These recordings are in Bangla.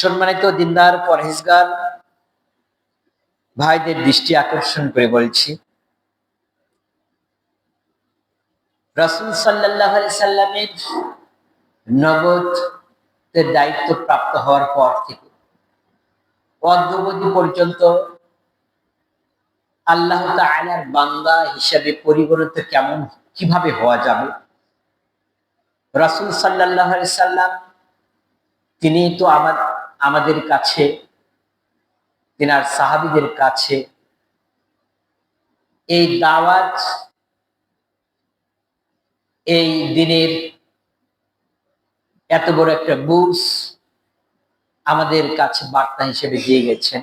সম্মানিত দিনদার, পরহেজগার ভাইদের দৃষ্টি আকর্ষণ করে বলছি। রসুল সাল্লাহ সাল্লামের নগদের দায়িত্ব প্রাপ্ত হওয়ার পর থেকে অদ্যবধি পর্যন্ত আল্লাহ তাআলার বান্দা হিসাবে পরিগণিত কেমন, কীভাবে হওয়া যাবে? রাসূল আলাইহি সাল্লাম, তিনি তো আমার আমাদের কাছে, তিনার সাহাবিদের কাছে, এই দাওয়াত, এই দিনের এত বড় একটা বুস আমাদের কাছে বার্তা হিসেবে দিয়ে গেছেন।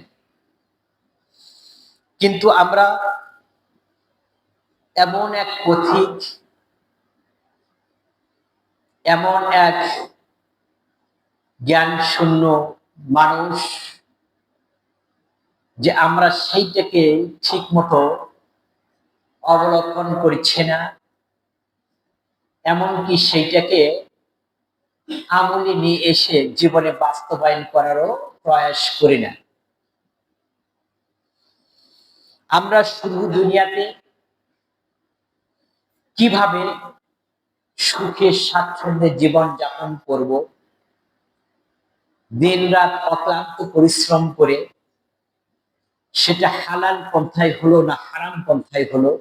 কিন্তু আমরা এমন এক পথিক, এমন এক জ্ঞান শূন্য মানুষ যে আমরা সেইটাকে ঠিক মতো অবলম্বন করছি না, এমনকি সেইটাকে আমলে নিয়ে এসে জীবনে বাস্তবায়ন করারও প্রয়াস করি না। আমরা শুধু দুনিয়াতে কীভাবে সুখে স্বাচ্ছন্দ্যে জীবন যাপন করব দিন রাত অক্লান্ত পরিশ্রম করে সেটা হালাল পন্থায় হলো না হারাম পন্থায় হলো,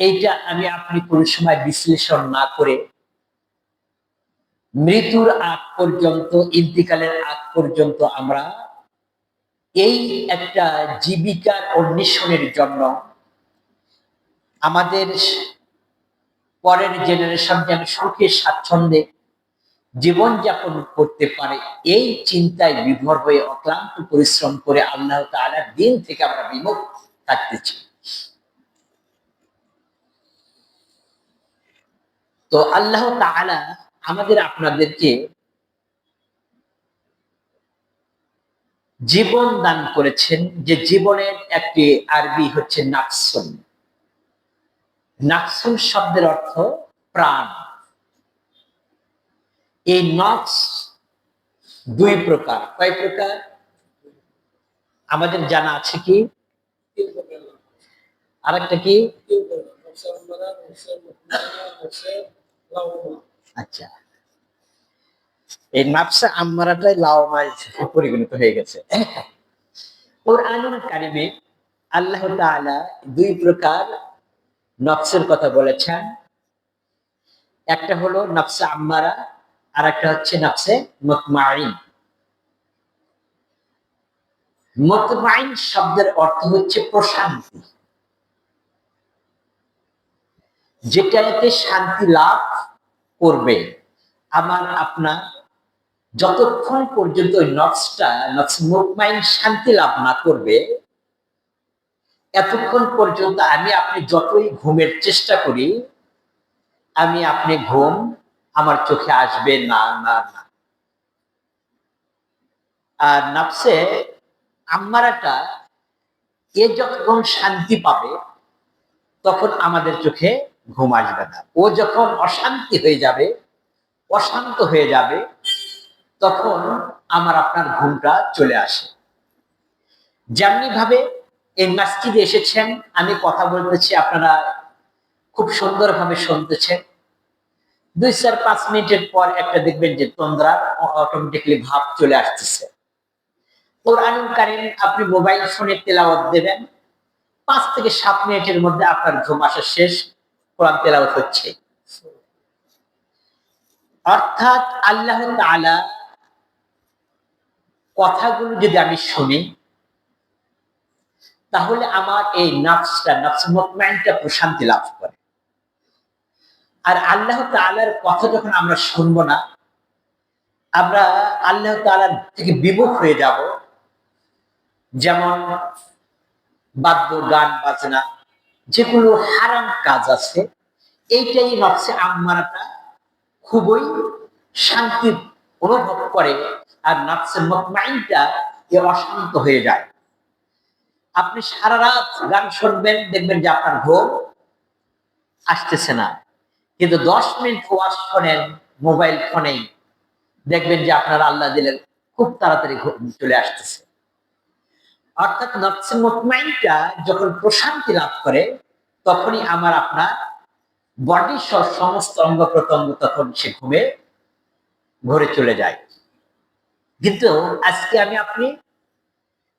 এইটা আমি আপনি কোন সময় বিশ্লেষণ না করে মৃত্যুর আগ পর্যন্ত, ইন্তিকালের আগ পর্যন্ত আমরা এই একটা জীবিকার অন্বেষণের জন্য আমাদের পরের জেনারেশন যেন সুখে, স্বাচ্ছন্দ্যে জীবনযাপন করতে পারে, এই চিন্তায় বিভোর হয়ে অক্লান্ত পরিশ্রম করে আল্লাহ তালার দিন থেকে আমরা বিমুখ থাকতেছি তো আল্লাহ তাআলা আমাদের আপনাদেরকে জীবন দান করেছেন, যে জীবনের একটি আরবি হচ্ছে নাকসুন নাকসুন শব্দের অর্থ প্রাণ। এই নক্স দুই প্রকার। কয় প্রকার? আমাদের জানা আছে কি? আরেকটা কি? আচ্ছা। এই নাফসা আম্মারাটাই লাওমায় পরিগণিত হয়ে গেছে। কোরআনুল কারিমে আল্লাহ তাআলা দুই প্রকার নফসের কথা বলেছেন। একটা হলো নফসে আম্মারা আর একটা হচ্ছে নফসে মুতমাইন। মুতমাইন শব্দের অর্থ হচ্ছে প্রশান্তি। যেটাতে শান্তি লাভ করবে। আমার, আপনার, যতক্ষণ পর্যন্ত ওই নফসটা, নফস মুতমাইন শান্তি লাভ না করবে, এতক্ষণ পর্যন্ত আমি আপনি যতই ঘুমের চেষ্টা করি, আমি আপনি ঘুম আমার চোখে আসবে না না না। আর নফসে আম্মারাটা এ যখন শান্তি পাবে, তখন আমাদের চোখে ঘুম আসবে না। ও যখন অশান্তি হয়ে যাবে, অশান্ত হয়ে যাবে, তখন আমার আপনার ঘুমটা চলে আসে। যেমনি ভাবে এই মাসজিদে এসেছেন, আমি কথা বলতেছি, আপনারা খুব সুন্দরভাবে শুনতেছেন। দুই চার পাঁচ মিনিটের পর একটা দেখবেন যে তন্দ্রা অটোমেটিকলি ভাব চলে আসতেছে। কোরআনুল কারিম আপনি মোবাইল ফোনে তেলাওয়াত দেবেন, পাঁচ থেকে সাত মিনিটের মধ্যে আপনার ঘুম আসা শেষ, কোরআন তেলাওয়াত হচ্ছে। অর্থাৎ আল্লাহ তাআলা কথাগুলো যদি আমি শুনি, তাহলে আমার এই নফসটা, নফস মুতমাইনটা প্রশান্তি লাভ করে। আর আল্লাহ তাআলার কথা যখন আমরা শুনব না, আমরা আল্লাহ তাআলার থেকে বিমুখ হয়ে যাব। যেমন বাদ্য গান বাজনা যেগুলো হারাম কাজ আছে, এইটাই নফসে আম্মারাটা খুবই শান্তি অনুভব করে আর নফসে মুতমাইনটা এ অশান্ত হয়ে যায়। আপনি সারা রাত গান শুনবেন, দেখবেন যে আপনার ঘুম আসতেছে না। কিন্তু দশ মিনিট ওয়াশ শোনেন, মোবাইল ফোনে দেখবেন যে আপনার আল্লাহ দিলেন, খুব তাড়াতাড়ি চলে আসতেছে। অর্থাৎ নফসে মুতমাইনটা যখন প্রশান্তি লাভ করে, তখনই আমার আপনার বডি সহ সমস্ত অঙ্গ প্রত্যঙ্গ তখন সে ঘুমে, ঘরে চলে যায়। কিন্তু আজকে আমি আপনি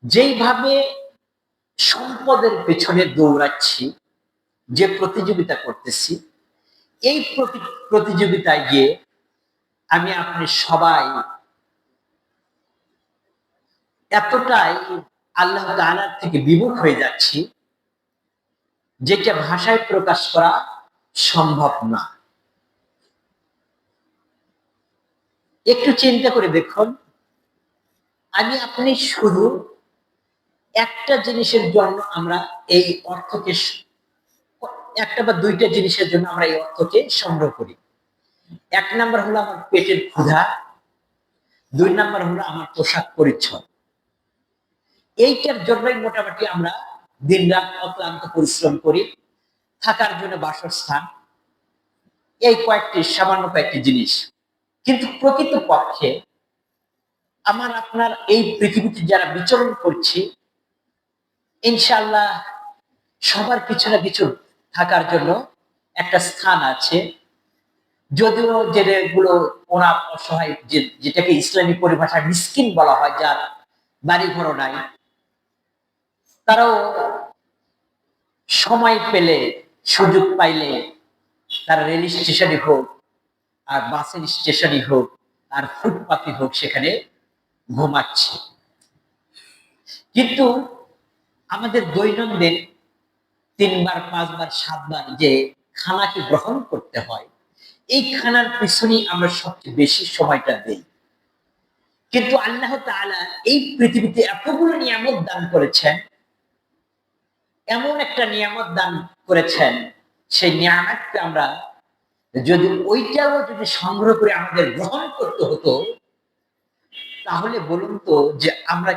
যেইভাবে সম্পদের পেছনে দৌড়াচ্ছি, যে প্রতিযোগিতা করতেছি এই প্রতি- প্রতিযোগিতায় গিয়ে আমি আপনি সবাই এতটাই আল্লাহ তাআলার থেকে বিমুখ হয়ে যাচ্ছি যেটা ভাষায় প্রকাশ করা সম্ভব না। একটু চিন্তা করে দেখুন, আমি আপনি শুধু একটা জিনিসের জন্য আমরা এই অর্থকে একটা বা দুইটা জিনিসের জন্য আমরা এই অর্থকে সংগ্রহ করি। এক নাম্বার হলো আমার পেটের ক্ষুধা, দুই নাম্বার হলো আমার পোশাক পরিচ্ছদ। এইটার জন্যই মোটামুটি আমরা দিনরাত অক্লান্ত পরিশ্রম করি, থাকার জন্য বাসস্থান, এই কয়েকটি, সামান্য কয়েকটি জিনিস। কিন্তু প্রকৃত পক্ষে আমার, আপনার এই পৃথিবীতে যারা বিচরণ করছি ইনশাল্লাহ সবার কিছু না কিছু থাকার জন্য একটা স্থান আছে। যদিও যেগুলো ওরা অসহায় যেটাকে ইসলামী পরিভাষায় মিসকিন বলা হয়, যার বাড়ি ঘরও নাই, তারাও সময় পেলে, সুযোগ পাইলে তারা রেল স্টেশনে হোক আর বাসের স্টেশনে হোক আর ফুটপাতে হোক সেখানে ঘুমাচ্ছে। কিন্তু আমাদের দৈনন্দিন তিনবার, পাঁচবার, সাতবার যে খানাকে গ্রহণ করতে হয়, এই খানার পিছনেই আমরা সবচেয়ে বেশি সময়টা দেই। কিন্তু আল্লাহ তাআলা এই পৃথিবীতে এতগুলো নিয়ামত দান করেছেন, এমন একটা নিয়ামত দান করেছেন, সেই নিয়ামতকে আমরা যদি ওইটাও যদি সংগ্রহ করে আমাদের গ্রহণ করতে হতো, তাহলে বলুন তো যে আমরা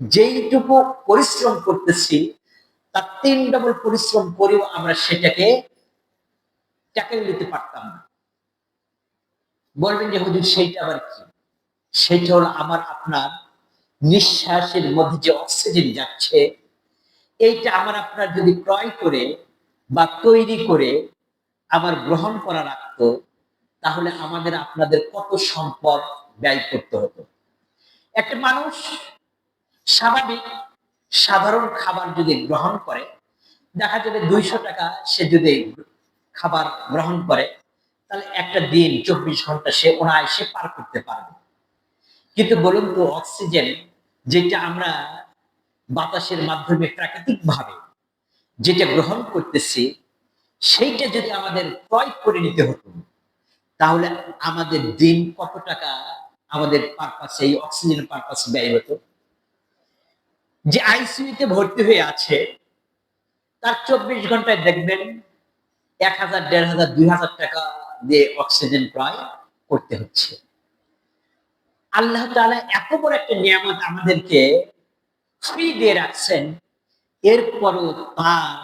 যেইটুকু পরিশ্রম করতেছি তার তিন ডবল পরিশ্রম করেও আমরা সেটাকে টাকাই নিতে পারতাম না। বলবেন যে, হুজুর, সেইটা আবার কি? সেটা হলো আমার, আপনার নিঃশ্বাসের মধ্যে যে অক্সিজেন যাচ্ছে, এইটা আমার আপনার যদি ক্রয় করে বা তৈরি করে আমার গ্রহণ করা রাখতো তাহলে আমাদের, আপনাদের কত সম্পদ ব্যয় করতে হতো। একটা মানুষ স্বাভাবিক সাধারণ খাবার যদি গ্রহণ করে, দেখা যাবে দুইশো টাকা সে যদি খাবার গ্রহণ করে, তাহলে একটা দিন চব্বিশ ঘণ্টা সে অনায়াসে পার করতে পারবে। কিন্তু বলুন তো, অক্সিজেন যেটা আমরা বাতাসের মাধ্যমে প্রাকৃতিক ভাবে যেটা গ্রহণ করতেছি, সেইটা যদি আমাদের ক্রয় করে নিতে হতো, তাহলে আমাদের দিন কত টাকা আমাদের পারপাসে এই অক্সিজেন পারপাস ব্যয় হতো? যে আইসিইউতে ভর্তি হয়ে আছে, তার চব্বিশ ঘন্টায় দেখবেন এক হাজার, দেড় হাজার, দুই হাজার টাকা দিয়ে অক্সিজেন ক্রয় করতে হচ্ছে। আল্লাহ তাআলা এত বড় একটা নিয়ামত আমাদেরকে ফ্রি দিয়ে রাখছেন, এরপরও তার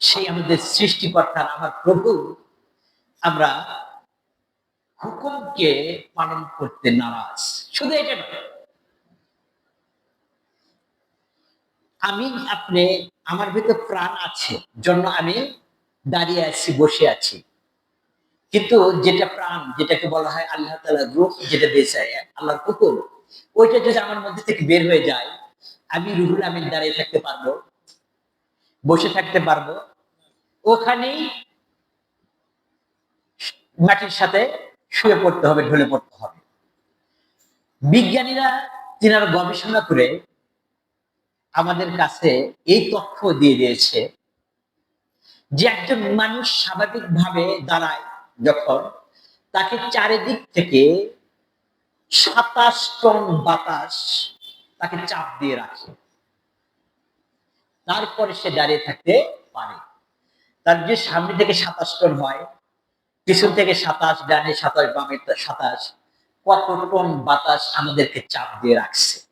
সেই আমাদের সৃষ্টিকর্তার আমার প্রভু আমরা হুকুমকে পালন করতে নারাজ। শুধু এটা নয় আমি আপনি, আমার ভিতরে প্রাণ আছে, জন্য আমি দাঁড়িয়ে আছি, বসে আছি। কিন্তু যেটা প্রাণ, যেটাকে বলা হয় আল্লাহ তালা রূপ, যেটা দিয়েছে আল্লাহর হুকুম ওইটা যদি আমার মধ্যে থেকে বের হয়ে যায়, আমি রুহুল আমিন দাঁড়িয়ে থাকতে পারব, বসে থাকতে পারব। ওখানেই মাটির সাথে শুয়ে পড়তে হবে, ঢলে পড়তে হবে। বিজ্ঞানীরা, তিনারা গবেষণা করে আমাদের কাছে এই তথ্য দিয়ে দিয়েছে যে একজন মানুষ স্বাভাবিকভাবে দাঁড়ায় যখন তাকে চারিদিক থেকে সাতাশ টন বাতাস তাকে চাপ দিয়ে রাখে। তারপরে সে দাঁড়িয়ে থাকতে পারে। তার যে সামনে থেকে সাতাশ টন হয়, পিছন থেকে সাতাশ, ডানে সাতাশ, বামে সাতাশ, কত টন বাতাস আমাদেরকে চাপ দিয়ে রাখছে?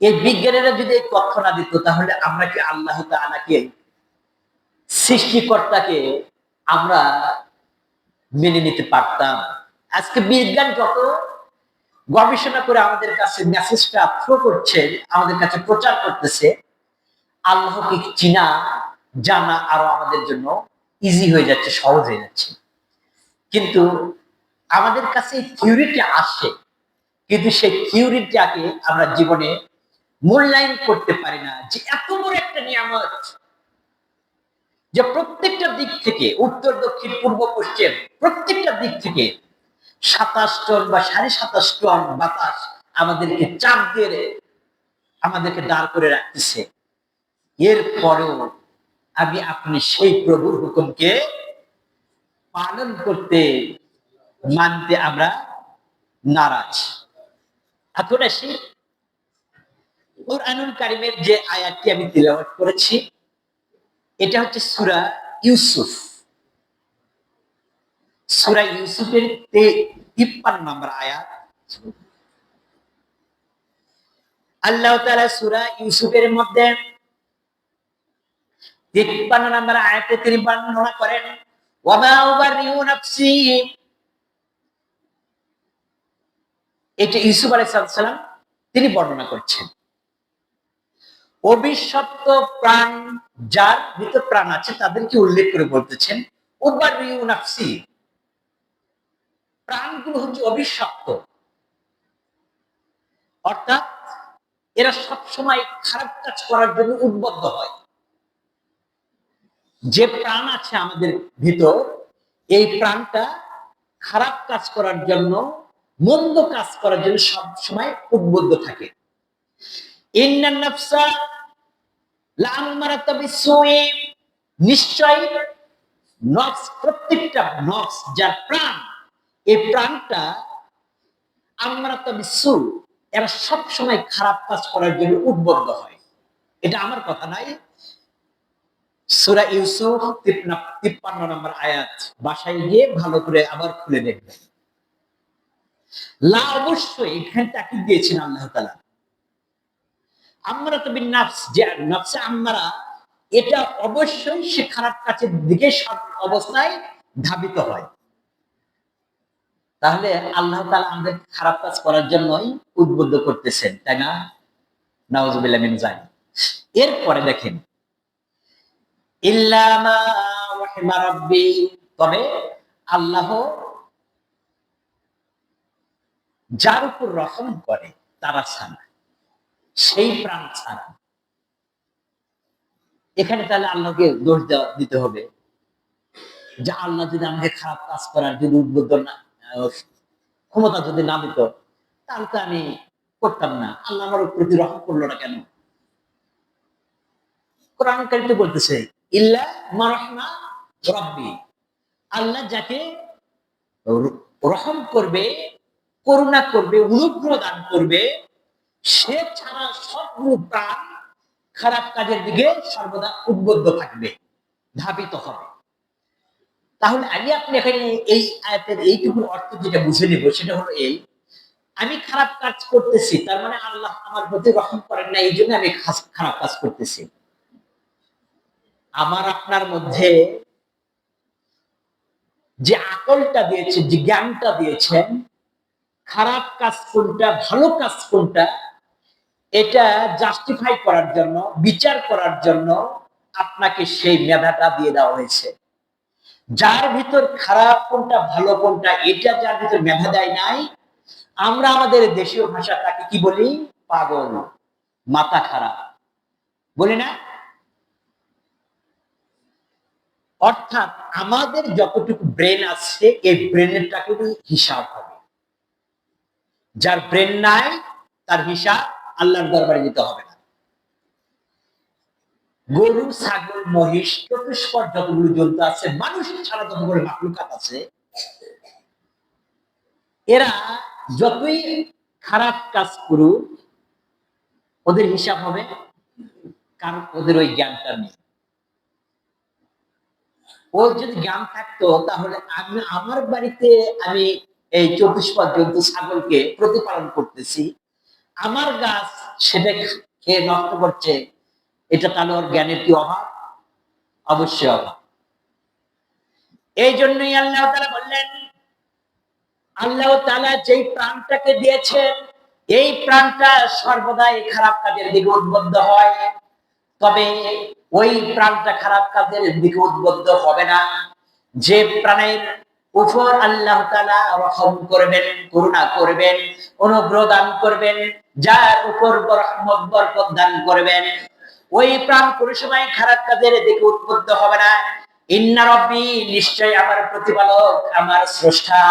এই বিজ্ঞানীরা যদি এই তথ্য না দিত, তাহলে আমরা কি আল্লাহ তাআলাকে, সৃষ্টিকর্তাকে আমরা মেনে নিতে পারতাম? আজকে বিজ্ঞান যত গবেষণা করে আমাদের কাছে মেসেজটা থ্রো করছে, আমাদের কাছে প্রচার করতেছে, আল্লাহকে চিনা, জানা আরও আমাদের জন্য ইজি হয়ে যাচ্ছে, সহজ হয়ে যাচ্ছে। কিন্তু আমাদের কাছে থিওরিটি আসে, কিন্তু সেই থিওরিটাকে আমরা জীবনে মূল্যায়ন করতে পারি না, যে এত বড় একটা নিয়ামত, যে প্রত্যেকটা দিক থেকে, উত্তর, দক্ষিণ, পূর্ব, পশ্চিম, প্রত্যেকটা দিক থেকে সাতাশ টন বা সাড়ে সাতাশ টন বাতাস আমাদেরকে চাপ দিয়ে, আমাদেরকে দাঁড় করে রাখতেছে। এর পরেও আমি আপনি সেই প্রভুর হুকুমকে পালন করতে, মানতে আমরা নারাজ। এখন আসি? কোরআনুল কারিমের যে আয়াতটি আমি তিলাওয়াত করেছি, এটা হচ্ছে সুরা ইউসুফ। সুরা ইউসুফের তিপ্পান্ন নম্বর আয়াত। আল্লাহ তাআলা সুরা ইউসুফের মধ্যে তিপ্পান্ন নম্বর আয়াতে তিনি বর্ণনা করেন এটা ইউসুফ আলাইহিস সালাম তিনি বর্ণনা করছেন। অভিশপ্ত প্রাণ, যার ভিতর প্রাণ আছে, তাদেরকে উল্লেখ করে বলতেছেন প্রাণগুলো হচ্ছে অর্থাৎ, এরা খারাপ কাজ করার জন্য হয়। যে প্রাণ আছে আমাদের ভিতর, এই প্রাণটা খারাপ কাজ করার জন্য, মন্দ কাজ করার জন্য সব সময় উদ্বুদ্ধ থাকে। নিশ্চয় নক্স প্রত্যেকটা নক্স যার প্রাণ, এই প্রাণটা আমরা বিশ্ব এরা সব খারাপ কাজ করার জন্য উদ্বুদ্ধ হয়। এটা আমার কথা নাই। সুরা ইউসুফ তিপ্পান্ন নম্বর আয়াত। বাসায় গিয়ে ভালো করে আবার খুলে দেখবেন। লা, অবশ্যই এখানে তাকে দিয়েছেন আল্লাহ তালা আমরা তো নাফস, যে নফসে আমরা এটা অবশ্যই সে খারাপ কাজের দিকে সব অবস্থায় ধাবিত হয়। তাহলে আল্লাহ তালা আমাদের খারাপ কাজ করার জন্যই উদ্বুদ্ধ করতেছেন, তাই না? মিন জানি এরপরে দেখেন তবে আল্লাহ যার উপর রহম করে, তারা ছাড়া সেই প্রাণ ছাড়া। এখানে তাহলে আল্লাহকে দোষ দিতে হবে। যে আল্লাহ যদি আমাকে খারাপ কাজ করার যদি উদ্বুদ্ধ না ক্ষমতা যদি না দিত, তাহলে তো আমি করতাম না। আল্লাহ আমার প্রতি রহম করল না কেন? কোরআন কারিতে বলতেছে, ইল্লা মারহমা রব্বি। আল্লাহ যাকে রহম করবে, করুণা করবে, অনুগ্রহ দান করবে সে ছাড়া প্রাণ খারাপ কাজের দিকে সর্বদা উদ্বুদ্ধ থাকবে, ধাবিত হবে। তাহলে আমি আপনি এখানে এই আয়াতের এইটুকুর অর্থ যেটা বুঝে নিব, সেটা হলো এই, আমি খারাপ কাজ করতেছি, তার মানে আল্লাহ আমার প্রতি রহম করেন না এই জন্য আমি খারাপ কাজ করতেছি। আমার আপনার মধ্যে যে আকলটা দিয়েছে, যে জ্ঞানটা দিয়েছেন খারাপ কাজ কোনটা, ভালো কাজ কোনটা এটা জাস্টিফাই করার জন্য, বিচার করার জন্য আপনাকে সেই মেধাটা দিয়ে দেওয়া হয়েছে। যার ভিতর খারাপ কোনটা, ভালো কোনটা, এটা যার ভিতর মেধা দেয় নাই, আমরা আমাদের দেশীয় ভাষা তাকে কি বলি? পাগল, মাথা খারাপ। বলি না? অর্থাৎ আমাদের যতটুকু ব্রেন আছে, এই ব্রেনেরটাকে হিসাব হবে। যার ব্রেন নাই, তার হিসাব আল্লাহর দরবারে দিতে হবে না। গরু, ছাগল, মহিষ, চতুষ্পদ যতগুলো জন্তু আছে মানুষ ছাড়া যতগুলো মাকলুকাত আছে, এরা যতই খারাপ কাজ করুক, ওদের হিসাব হবে কারণ ওদের ওই জ্ঞানটা নেই। ওর যদি জ্ঞান থাকতো, তাহলে আমি আমার বাড়িতে আমি এই চতুষ্পদ জন্তু, ছাগলকে প্রতিপালন করতেছি। আমার গাছ সেটা খেয়ে নষ্ট করছে, এটা তাহলে ওর জ্ঞানের কি অভাব? অবশ্যই অভাব। এই জন্যই আল্লাহ তারা বললেন, আল্লাহ তাআলা যেই প্রাণটাকে দিয়েছেন, এই প্রাণটা সর্বদাই খারাপ কাজের দিকে উদ্বুদ্ধ হয়। তবে ওই প্রাণটা খারাপ কাজের দিকে উদ্বুদ্ধ হবে না। যে প্রাণের উপর আল্লাহ তালা রহম করবেন, করুণা করবেন, অনুগ্রহ দান করবেন যার উপর রহমত বরকত দান করবেন। ওই প্রাণ কোনো সময় খারাপ কাজের দিকে উদ্বুদ্ধ হবে না। ইন্না রব্বি নিশ্চয় আমার প্রতিপালক, আমার স্রষ্টা,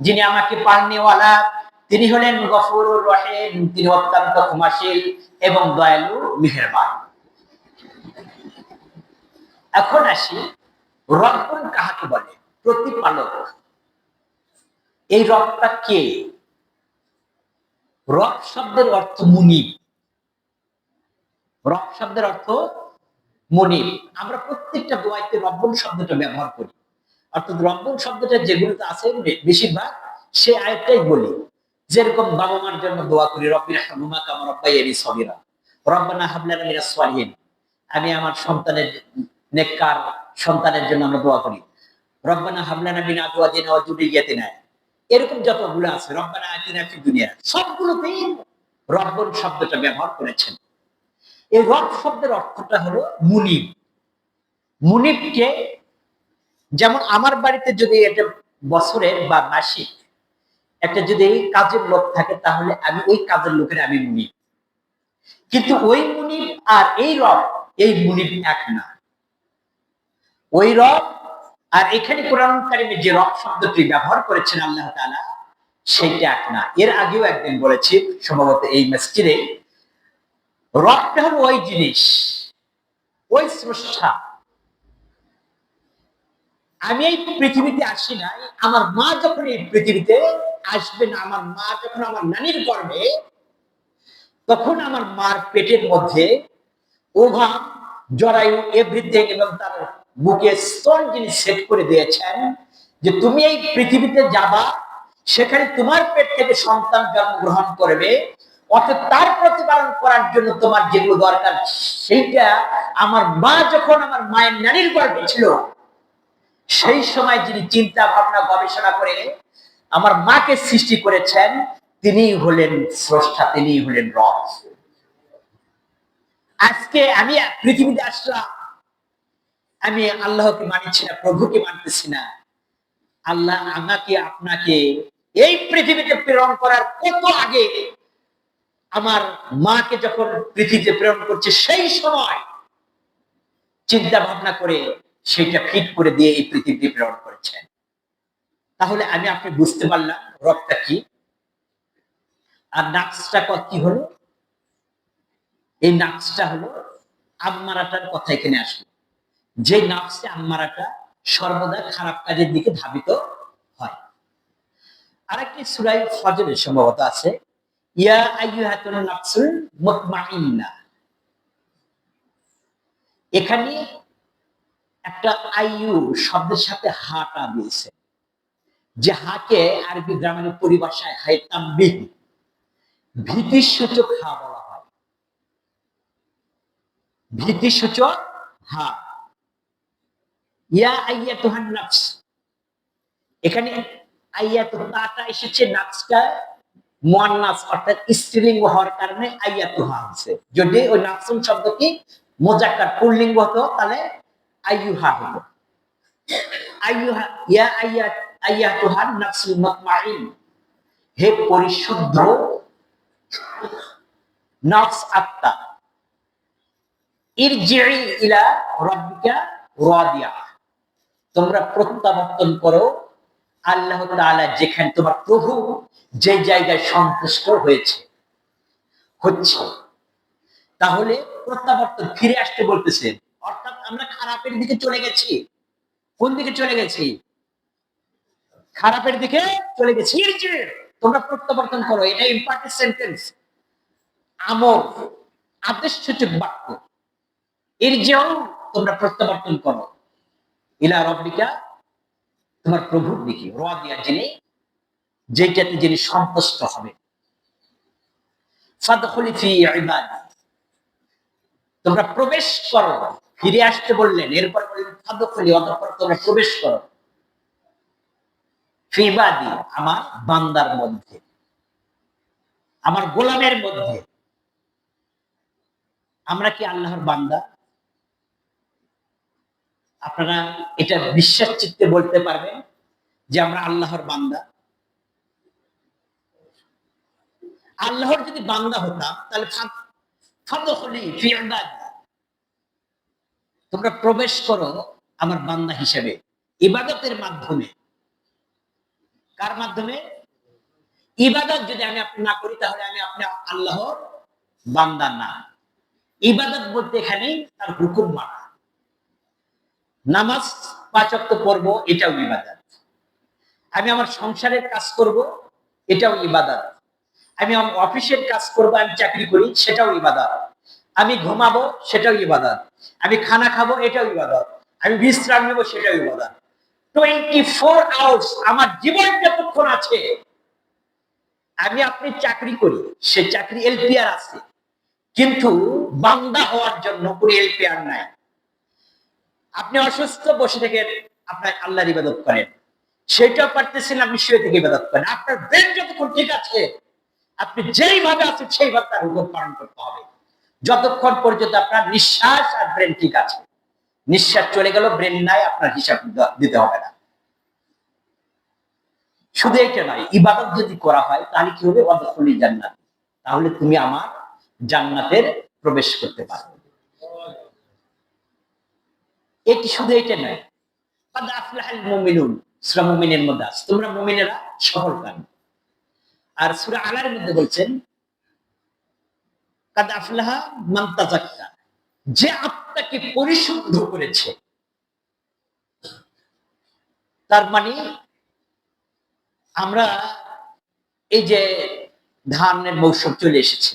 যিনি আমাকে পালনেওয়ালা। তিনি হলেন গফুরুর রহিম, তিনি অত্যন্ত ক্ষমাশীল এবং দয়ালু, মেহেরবান। এখন আসি রব্বুন কাহাকে বলে? প্রতিপালক। এই রবটা কে? রব শব্দের অর্থ মুনিব। রব শব্দের অর্থ মনিব। আমরা প্রত্যেকটা দোয়াইতে রব্বন শব্দটা ব্যবহার করি। অর্থাৎ রব্বন শব্দটা যেগুলোতে আছে বেশিরভাগ সে আয়টাই বলি। যেরকম বাবা মার জন্য দোয়া করি রব্বির হামুমা কামা রব্বাইয়ানি সগীরা। রব্বানা হাবলানা মিনাস সালিহিন। আমি আমার সন্তানের নেককার সন্তানের জন্য আমরা দোয়া করি। রব্বানা হাবলানা মিন আজওয়াজিনা ওয়া যুররিয়াতিনা। এরকম যতগুলো আছে, রব্বানা দুনিয়া, সবগুলোতেই রব্বন শব্দটা ব্যবহার করেছেন। এই রব শব্দের অর্থটা হলো মুনিব। মুনিবকে যেমন আমার বাড়িতে যদি একটা বছরের বা মাসিক একটা যদি কাজের লোক থাকে, তাহলে আমি ওই কাজের লোকের আমি মুনিব। কিন্তু ওই মুনিব আর এই রব, এই মুনিব এক না। ওই রব আর এখানে কোরআন কারিমে যে রব শব্দটি ব্যবহার করেছেন আল্লাহ তাআলা, সেইটা এক না। এর আগেও একদিন বলেছি, সম্ভবত এই মসজিদে রবটা হলো ওই জিনিস, ওই স্রষ্টা। আমি এই পৃথিবীতে আসি নাই, আমার মা যখন এই পৃথিবীতে আসবে না, আমার মা যখন আমার নানির গর্ভে, তখন আমার মার পেটের মধ্যে ওভা জরায়ু এভরিথিং এবং তার বুকে স্তন যিনি সেট করে দিয়েছেন, যে তুমি এই পৃথিবীতে যাবা, সেখানে তোমার পেট থেকে সন্তান জন্মগ্রহণ করবে, অর্থাৎ তার প্রতিপালন করার জন্য তোমার যেগুলো দরকার, সেইটা আমার মা যখন আমার মায়ের নানির গর্ভে ছিল সেই সময় যিনি চিন্তা ভাবনা গবেষণা করে আমার মাকে সৃষ্টি করেছেন, তিনি হলেন স্রষ্টা, তিনি হলেন রব। আজকে আমি পৃথিবীতে আসলাম আমি আল্লাহকে মানছি না, প্রভুকে মানতেছি না। আল্লাহ আমাকে, আপনাকে এই পৃথিবীতে প্রেরণ করার কত আগে আমার মাকে যখন পৃথিবীতে প্রেরণ করছে, সেই সময় চিন্তা ভাবনা করে সেটা ফিট করে দিয়ে এই পৃথিবীতে প্রেরণ করেছেন তাহলে আমি আপনি বুঝতে পারলাম রবটা কি। আর নাক্সটা কি হলো? এই নাক্সটা হলো আম্মারাটার কথা এখানে আসলো। যে নাফসে আম্মারাটা সর্বদা খারাপ কাজের দিকে ধাবিত হয়। আরেকটি সুরাই ফজরের সম্ভবত আছে, ইয়া আইয়ুহাতুন নাফসুল মুতমাইন্না। এখানে একটা আইয়ু শব্দের সাথে হাটা দিয়েছে, যে হাকে আরবি গ্রামের পরিভাষায় হাই তাম্বিহ ভীতি সূচক হা বলা হয়। ভীতি সূচক হা। ইয়া আইয়াতুহান নাফস। এখানে আইয়াতু তাটা এসেছে নাফসটা মুয়ান্নাস অর্থাৎ স্ত্রীলিঙ্গ হওয়ার কারণে আইয়াতুহা হচ্ছে যদি ওই নাফসুন শব্দটি মোজাক্কার, পুল্লিঙ্গ হতো, তাহলে আইয়ুহা হতো। আইয়ুহা, ইয়া আইয়াত আইয়াতুহান নাফসুল মুতমাইন। হে পরিশুদ্ধ নফস আত্মা ইরজিই ইলা রাব্বিকা রাদিয়া। তোমরা প্রত্যাবর্তন করো, আল্লাহ তাআলা যেখানে তোমার প্রভু যে জায়গায় সন্তুষ্ট হয়েছে, হচ্ছে। তাহলে প্রত্যাবর্তন ফিরে আসতে বলতেছে, অর্থাৎ আমরা খারাপের দিকে চলে গেছি। কোন দিকে চলে গেছি? খারাপের দিকে চলে গেছি। তোমরা প্রত্যাবর্তন করো, এটা ইম্পর্টেন্ট সেন্টেন্স। আমর আদেশ সূচক বাক্য। এর যেও তোমরা প্রত্যাবর্তন করো। ইলা রব্বিকা, তোমার প্রভুর দিকে। রাদিয়া যিনি যেটাতে যিনি সন্তুষ্ট হবে তোমরা প্রবেশ করো। ফিরে আসতে বললেন, এরপর বললেন, ফাদখুলি, অতঃপর তোমরা প্রবেশ করো। ফিবাদি আমার বান্দার মধ্যে। আমার গোলামের মধ্যে। আমরা কি আল্লাহর বান্দা? আপনারা এটা বিশ্বাস চিত্তে বলতে পারবেন যে আমরা আল্লাহর বান্দা। আল্লাহর যদি বান্দা হতাম, তাহলে। তোমরা প্রবেশ করো আমার বান্দা হিসেবে, ইবাদতের মাধ্যমে। কার মাধ্যমে? ইবাদত যদি আমি আপনি না করি, তাহলে আমি আপনি আল্লাহর বান্দা না। ইবাদত বলতে এখানে তার হুকুম মানা। নামাজ পাচক পড়ব, এটাও ইবাদত। আমি আমার সংসারের কাজ করব, এটাও ইবাদত। আমি আমার অফিসের কাজ করব, আমি চাকরি করি, সেটাও ইবাদত। আমি ঘুমাবো, সেটাও ইবাদত। আমি খানা খাব, এটাও ইবাদত। আমি বিশ্রাম নেব, সেটাও ইবাদত। টোয়েন্টি ফোর আওয়ার্স আমার জীবন যতক্ষণ আছে, আমি আপনি চাকরি করি, সে চাকরি এলপিআর আছে। কিন্তু বান্দা হওয়ার জন্য কোনো এলপিআর নাই। আপনি অসুস্থ, বসে থেকে আপনার আল্লাহর ইবাদত করেন। সেটাও পারতেছেন, আপনি শুয়ে থেকে ইবাদত করেন। আপনার ব্রেন যতক্ষণ ঠিক আছে, আপনি যেইভাবে আছেন, সেইভাবে তার হুকুম পালন করতে হবে। যতক্ষণ পর্যন্ত আপনার নিঃশ্বাস আর ব্রেন ঠিক আছে, নিঃশ্বাস চলে গেল ব্রেন নাই, আপনার হিসাব দিতে হবে না। শুধু এটা নয়, ইবাদত যদি করা হয়, তাহলে কি হবে? অদখলি জান্নাত। তাহলে তুমি আমার জান্নাতের প্রবেশ করতে পারবে। এটি শুধু এটা নয়। মুমিনের মধ্যে আছে। তোমরা মুমিনেরা সফল আর সুরা আলার মধ্যে বলছেন মান্তাজাক্কা যে আত্মাকে পরিশুদ্ধ করেছে, তার মানে আমরা এই যে ধানের মৌসুম চলে এসেছে,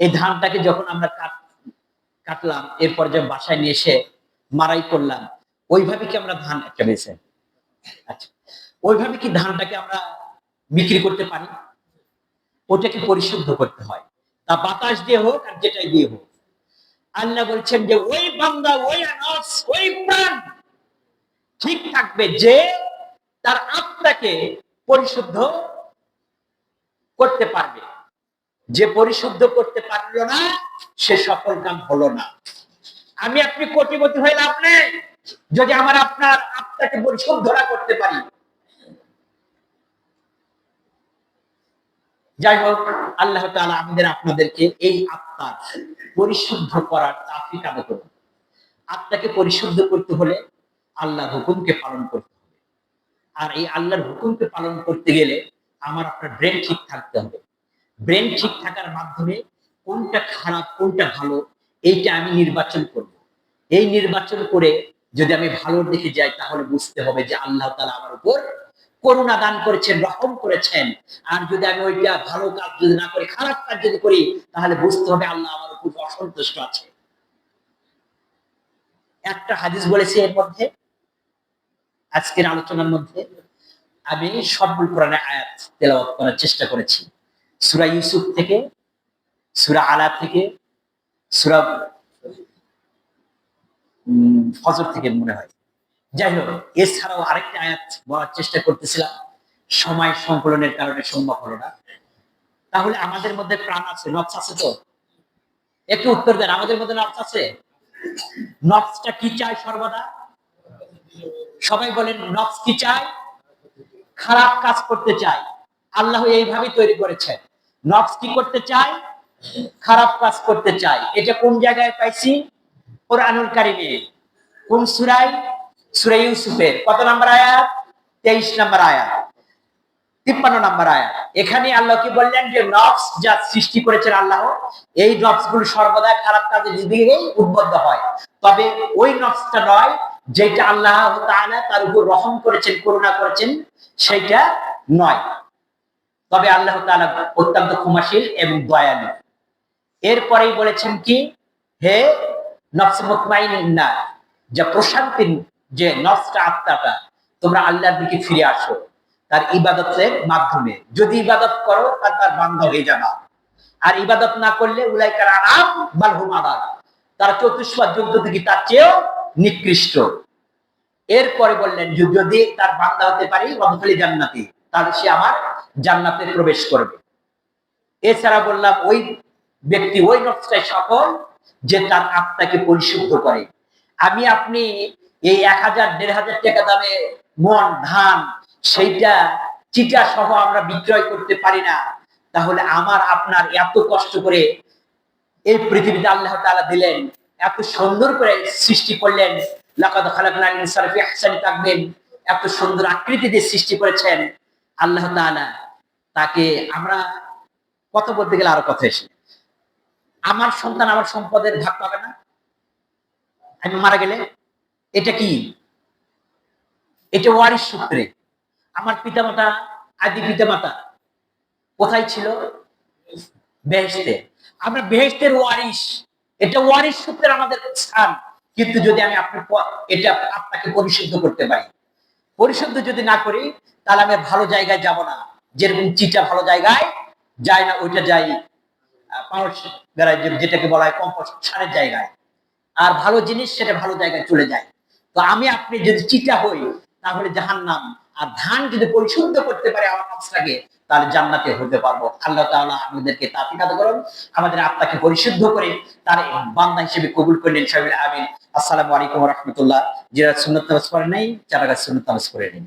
এই ধানটাকে যখন আমরা কাটলাম, এরপর যে বাসায় নিয়ে এসে মারাই করলাম। ওইভাবে কি আমরা ধান একটা বেছে আচ্ছা ওইভাবে কি ধানটাকে আমরা বিক্রি করতে পারি? ওটাকে পরিশুদ্ধ করতে হয়। তা বাতাস দিয়ে হোক আর যেটাই দিয়ে হোক। আল্লাহ বলছেন যে ওই বান্দা ওই আনাস ওই প্রাণ ঠিক থাকবে যে তার আত্মাকে পরিশুদ্ধ করতে পারবে। যে পরিশুদ্ধ করতে পারল না সে সফল কাম হলো না। আমি আপনি কোটিপতি হয়ে লাভ নেই। যদি আমার আপনার আত্মাকে পরিশুদ্ধ না করতে পারি। যাই হোক, আল্লাহ তাআলা আমাদের আপনাদেরকে এই আত্মার পরিশুদ্ধ করার তাফিক আদা করুন। আত্মাকে পরিশুদ্ধ করতে হলে আল্লাহর হুকুমকে পালন করতে হবে। আর এই আল্লাহর হুকুমকে পালন করতে গেলে আমার আপনার ব্রেন ঠিক থাকতে হবে। ব্রেন ঠিক থাকার মাধ্যমে কোনটা খারাপ, কোনটা ভালো এইটা আমি নির্বাচন করব। এই নির্বাচন করে যদি আমি ভালোর দিকে যাই, তাহলে বুঝতে হবে যে আল্লাহ তাআলা আমার উপর করুণা দান করেছেন, রহম করেছেন। আর যদি আমি ওইটা ভালো কাজ যদি না করি, খারাপ কাজ যদি করি, তাহলে বুঝতে হবে আল্লাহ আমার উপর অসন্তুষ্ট আছে। একটা হাদিস বলেছি এর মধ্যে, আজকের আলোচনার মধ্যে। আমি সবগুল কোরআনের আয়াত তেলাওয়াত করার চেষ্টা করেছি। সুরা ইউসুফ থেকে, সুরা আলা থেকে সূরা উম, ফজর থেকে মনে হয়। যাই হোক এছাড়াও আরেকটা আয়াত বলার চেষ্টা করতেছিলাম। সময় সংকলনের কারণে সম্ভব হলো না। তাহলে আমাদের মধ্যে প্রাণ আছে নফস আছে তো? একটু উত্তর দেন আমাদের মধ্যে নফস আছে? নফসটা কি চায় সর্বদা? সবাই বলেন নফস কি চায়? খারাপ কাজ করতে চায়। আল্লাহ এইভাবেই তৈরি করেছেন। নফস কি করতে চায়? খারাপ কাজ করতে চায় এটা কোন জায়গায় পাইছি? কোরআনুল কারিমে। কোন সুরাই সুরা ইউসুফের। কত নাম্বার আয়াত? তেইশ নাম্বার আয়াত। তিপ্পান্ন নাম্বার আয়াত। এখানে আল্লাহ কি বললেন যে, নফস যা সৃষ্টি করেছেন আল্লাহ, এই নফসগুলো সর্বদা খারাপ কাজের দিকেই উদ্বুদ্ধ হয়। তবে ওই নফসটা নয়, যেটা আল্লাহ তার উপর রহম করেছেন, করুণা করেছেন, সেটা নয়। তবে আল্লাহ তাআলা অত্যন্ত ক্ষমাশীল এবং দয়ালু। এরপরেই বলেছেন কি? হে নফস মুতমাইন্না যা প্রশান্তির যে নফসটা আত্মাটা, তোমরা আল্লাহর দিকে ফিরে আসো। তার ইবাদতের মাধ্যমে। যদি ইবাদত করো, তার তার বান্ধব হয়ে যাবা। আর ইবাদত না করলে উলাইকার আরাম বালহুম আদাব তার চতুষ্পদ যুদ্ধ থেকে তার চেয়েও নিকৃষ্ট। এরপরে বললেন, যদি তার বান্দা হতে পারি অবতলি জান্নাতি, তাহলে সে আমার জান্নাতে প্রবেশ করবে। এছাড়া বললাম, ওই ব্যক্তি ওই নকশাই সফল যে তার আত্মাকে পরিশুদ্ধ করে। আমি, আপনি এই এক হাজার, দেড় হাজার টাকা দামে মন, ধান, সেইটা চিটা সহ আমরা বিক্রয় করতে পারি না। তাহলে আমার, আপনার এত কষ্ট করে এই পৃথিবীতে আল্লাহ তাআলা দিলেন, এত সুন্দর করে সৃষ্টি করলেন, লাকাদ খালাকনাল তাকবীর এত সুন্দর আকৃতি দিয়ে সৃষ্টি করেছেন, আল্লাহ তাআলা তাকে আমরা কথা বলতে গেলে আরও কথা এসে আমার সন্তান আমার সম্পদের ভাগ পাবে না। আমি মারা গেলে এটা কি? এটা ওয়ারিশ সূত্রে। আমার পিতামাতা, আদি পিতামাতা কোথায় ছিল? বেহেশতে। আমরা বেহেশতের ওয়ারিশ। এটা ওয়ারিশ সূত্রে আমাদের স্থান। কিন্তু যদি আমি আপনার এটা আপনাকে পরিশুদ্ধ করতে পারি। পরিশুদ্ধ যদি না করি, তাহলে আমি ভালো জায়গায় যাব না। যেরকম চিটা ভালো জায়গায় যায় না, ওইটা যাই যেটাকে বলা হয় কম্পোস্ট সারের জায়গায়। আর ভালো জিনিস সেটা ভালো জায়গায় চলে যায়। তো আমি আপনি যদি চিটা হই, তাহলে জাহান্নাম। আর ধান যদি পরিশুদ্ধ করতে পারে আমার নফসটাকে তাহলে জান্নাতে হতে পারব। আল্লাহ তাআলা আমাদেরকে তাফিকাত করুন, আমাদের আত্মাকে পরিশুদ্ধ করে তার বান্দা হিসেবে কবুল করলেন। সাহেব আমিন। আসসালামু আলাইকুম রহমতুল্লাহ। যারা সুন্নত নামাজ পড়েন নাই যারা সুন্নত নামাজ পড়ে নেই